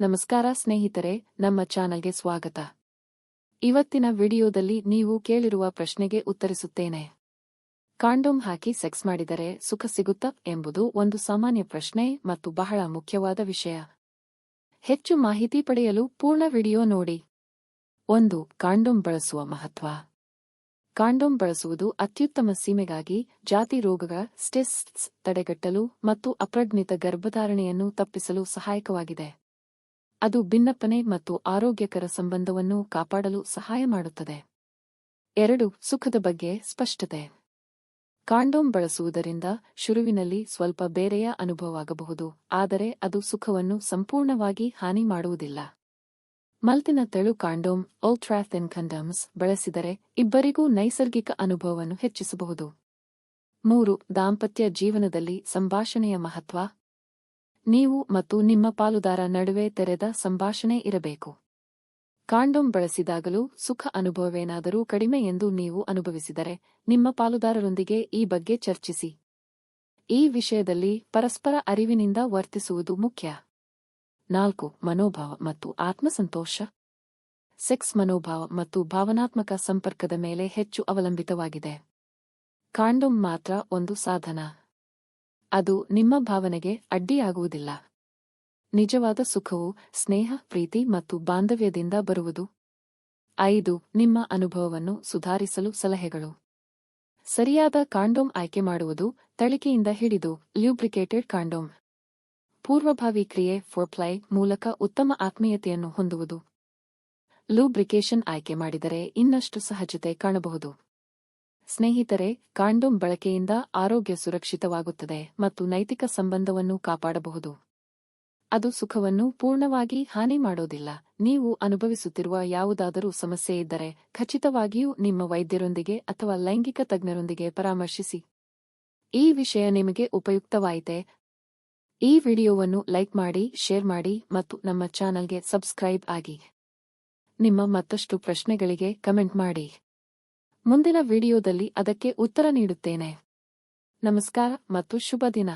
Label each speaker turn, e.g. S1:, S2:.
S1: ನಮಸ್ಕಾರ ಸ್ನೇಹಿತರೆ, ನಮ್ಮ ಚಾನಲ್ಗೆ ಸ್ವಾಗತ. ಇವತ್ತಿನ ವಿಡಿಯೋದಲ್ಲಿ ನೀವು ಕೇಳಿರುವ ಪ್ರಶ್ನೆಗೆ ಉತ್ತರಿಸುತ್ತೇನೆ. ಕಾಂಡೋಮ್ ಹಾಕಿ ಸೆಕ್ಸ್ ಮಾಡಿದರೆ ಸುಖ ಸಿಗುತ್ತಾ ಎಂಬುದು ಒಂದು ಸಾಮಾನ್ಯ ಪ್ರಶ್ನೆ ಮತ್ತು ಬಹಳ ಮುಖ್ಯವಾದ ವಿಷಯ. ಹೆಚ್ಚು ಮಾಹಿತಿ ಪಡೆಯಲು ಪೂರ್ಣ ವಿಡಿಯೋ ನೋಡಿ. ಒಂದು, ಕಾಂಡೋಮ್ ಬಳಸುವ ಮಹತ್ವ. ಕಾಂಡೋಮ್ ಬಳಸುವುದು ಅತ್ಯುತ್ತಮ ಸೀಮೆಗಾಗಿ ಜಾತಿ ರೋಗಗಳ ಸ್ಟೆಸ್ಟ್ಸ್ ತಡೆಗಟ್ಟಲು ಮತ್ತು ಅಪ್ರಜ್ಞಿತ ಗರ್ಭಧಾರಣೆಯನ್ನು ತಪ್ಪಿಸಲು ಸಹಾಯಕವಾಗಿದೆ. ಅದು ಭಿನ್ನಪ್ಪನೆ ಮತ್ತು ಆರೋಗ್ಯಕರ ಸಂಬಂಧವನ್ನು ಕಾಪಾಡಲು ಸಹಾಯ ಮಾಡುತ್ತದೆ. ಎರಡು, ಸುಖದ ಬಗ್ಗೆ ಸ್ಪಷ್ಟತೆ. ಕಾಂಡೋಮ್ ಬಳಸುವುದರಿಂದ ಶುರುವಿನಲ್ಲಿ ಸ್ವಲ್ಪ ಬೇರೆಯ ಅನುಭವವಾಗಬಹುದು, ಆದರೆ ಅದು ಸುಖವನ್ನು ಸಂಪೂರ್ಣವಾಗಿ ಹಾನಿ ಮಾಡುವುದಿಲ್ಲ. ಮಲ್ತಿನ ತೆಳು ಕಾಂಡೋಮ್ ಓಲ್ಟ್ರಾಥೆನ್ ಕಂಡಮ್ಸ್ ಬಳಸಿದರೆ ಇಬ್ಬರಿಗೂ ನೈಸರ್ಗಿಕ ಅನುಭವವನ್ನು ಹೆಚ್ಚಿಸಬಹುದು. ಮೂರು, ದಾಂಪತ್ಯ ಜೀವನದಲ್ಲಿ ಸಂಭಾಷಣೆಯ ಮಹತ್ವ. ನೀವು ಮತ್ತು ನಿಮ್ಮ ಪಾಲುದಾರ ನಡುವೆ ತೆರೆದ ಸಂಭಾಷಣೆ ಇರಬೇಕು. ಕಾಂಡೋಮ್ ಬಳಸಿದಾಗಲೂ ಸುಖ ಅನುಭವವೇನಾದರೂ ಕಡಿಮೆ ಎಂದು ನೀವು ಅನುಭವಿಸಿದರೆ, ನಿಮ್ಮ ಪಾಲುದಾರರೊಂದಿಗೆ ಈ ಬಗ್ಗೆ ಚರ್ಚಿಸಿ. ಈ ವಿಷಯದಲ್ಲಿ ಪರಸ್ಪರ ಅರಿವಿನಿಂದ ವರ್ತಿಸುವುದು ಮುಖ್ಯ. ನಾಲ್ಕು, ಮನೋಭಾವ ಮತ್ತು ಆತ್ಮಸಂತೋಷ. ಸೆಕ್ಸ್ ಮನೋಭಾವ ಮತ್ತು ಭಾವನಾತ್ಮಕ ಸಂಪರ್ಕದ ಮೇಲೆ ಹೆಚ್ಚು ಅವಲಂಬಿತವಾಗಿದೆ. ಕಾಂಡೋಮ್ ಮಾತ್ರ ಒಂದು ಸಾಧನ. ಅದು ನಿಮ್ಮ ಭಾವನೆಗೆ ಅಡ್ಡಿಯಾಗುವುದಿಲ್ಲ. ನಿಜವಾದ ಸುಖವು ಸ್ನೇಹ, ಪ್ರೀತಿ ಮತ್ತು ಬಾಂಧವ್ಯದಿಂದ ಬರುವುದು. ಐದು, ನಿಮ್ಮ ಅನುಭವವನ್ನು ಸುಧಾರಿಸಲು ಸಲಹೆಗಳು. ಸರಿಯಾದ ಕಾಂಡೋಮ್ ಆಯ್ಕೆ ಮಾಡುವುದು, ತಳಿಕೆಯಿಂದ ಹಿಡಿದು ಲ್ಯೂಬ್ರಿಕೇಟೆಡ್ ಕಾಂಡೋಮ್. ಪೂರ್ವಭಾವಿ ಕ್ರಿಯೆ, ಫೋರ್ಪ್ಲೈ ಮೂಲಕ ಉತ್ತಮ ಆತ್ಮೀಯತೆಯನ್ನು ಹೊಂದುವುದು. ಲೂಬ್ರಿಕೇಷನ್ ಆಯ್ಕೆ ಮಾಡಿದರೆ ಇನ್ನಷ್ಟು ಸಹಜತೆ ಕಾಣಬಹುದು. ಸ್ನೇಹಿತರೆ, ಕಾಂಡೋಮ್ ಬಳಕೆಯಿಂದ ಆರೋಗ್ಯ ಸುರಕ್ಷಿತವಾಗುತ್ತದೆ ಮತ್ತು ನೈತಿಕ ಸಂಬಂಧವನ್ನು ಕಾಪಾಡಬಹುದು. ಅದು ಸುಖವನ್ನು ಪೂರ್ಣವಾಗಿ ಹಾನಿ ಮಾಡೋದಿಲ್ಲ. ನೀವು ಅನುಭವಿಸುತ್ತಿರುವ ಯಾವುದಾದರೂ ಸಮಸ್ಯೆ ಇದ್ದರೆ ಖಚಿತವಾಗಿಯೂ ನಿಮ್ಮ ವೈದ್ಯರೊಂದಿಗೆ ಅಥವಾ ಲೈಂಗಿಕ ತಜ್ಞರೊಂದಿಗೆ ಪರಾಮರ್ಶಿಸಿ. ಈ ವಿಷಯ ನಿಮಗೆ ಉಪಯುಕ್ತವಾಯಿತೆ? ಈ ವಿಡಿಯೋವನ್ನು ಲೈಕ್ ಮಾಡಿ, ಶೇರ್ ಮಾಡಿ ಮತ್ತು ನಮ್ಮ ಚಾನಲ್ಗೆ ಸಬ್ಸ್ಕ್ರೈಬ್ ಆಗಿ. ನಿಮ್ಮ ಮತ್ತಷ್ಟು ಪ್ರಶ್ನೆಗಳಿಗೆ ಕಮೆಂಟ್ ಮಾಡಿ. ಮುಂದಿನ ವಿಡಿಯೋದಲ್ಲಿ ಅದಕ್ಕೆ ಉತ್ತರ ನೀಡುತ್ತೇನೆ. ನಮಸ್ಕಾರ ಮತ್ತು ಶುಭ ದಿನ